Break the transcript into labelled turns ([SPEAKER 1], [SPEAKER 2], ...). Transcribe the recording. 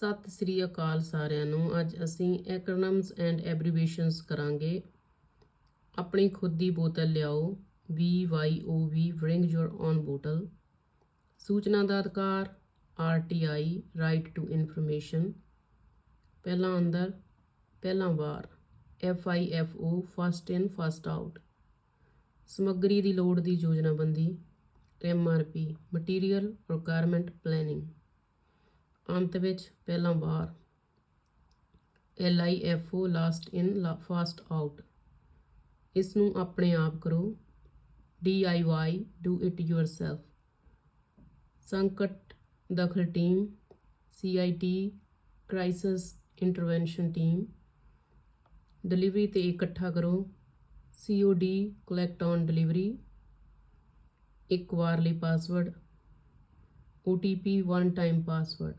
[SPEAKER 1] ਸਤਿ ਸ੍ਰੀ ਅਕਾਲ ਸਾਰਿਆਂ ਨੂੰ। ਅੱਜ ਅਸੀਂ ਐਕਰੋਨਮਸ ਐਂਡ ਐਬਰੀਵੇਸ਼ਨਸ ਕਰਾਂਗੇ। ਆਪਣੀ ਖੁਦ ਦੀ ਬੋਤਲ ਲਿਆਓ। BYOB bring your own bottle ਸੂਚਨਾ ਦਾ ਅਧਿਕਾਰ RTI ਰਾਈਟ ਟੂ ਇਨਫੋਰਮੇਸ਼ਨ ਪਹਿਲਾ ਅੰਦਰ, ਪਹਿਲਾ ਬਾਹਰ। FIFO first in first out ਸਮੱਗਰੀ ਦੀ ਲੋੜ ਦੀ ਯੋਜਨਾਬੰਦੀ MRP ਮਟੀਰੀਅਲ ਰਿਕੁਆਇਰਮੈਂਟ ਪਲੈਨਿੰਗ ਅੰਤ ਵਿੱਚ ਪਹਿਲਾਂ ਬਾਹਰ O last in first out ਇਸ ਨੂੰ ਆਪਣੇ ਆਪ ਕਰੋ। D I Y do it yourself ਸੰਕਟ, ਦਖਲ team C I T crisis intervention team delivery ਤੇ ਇਕੱਠਾ ਕਰੋ। C O D collect on delivery ਇੱਕ ਵਾਰ ਲਈ password O T P one time password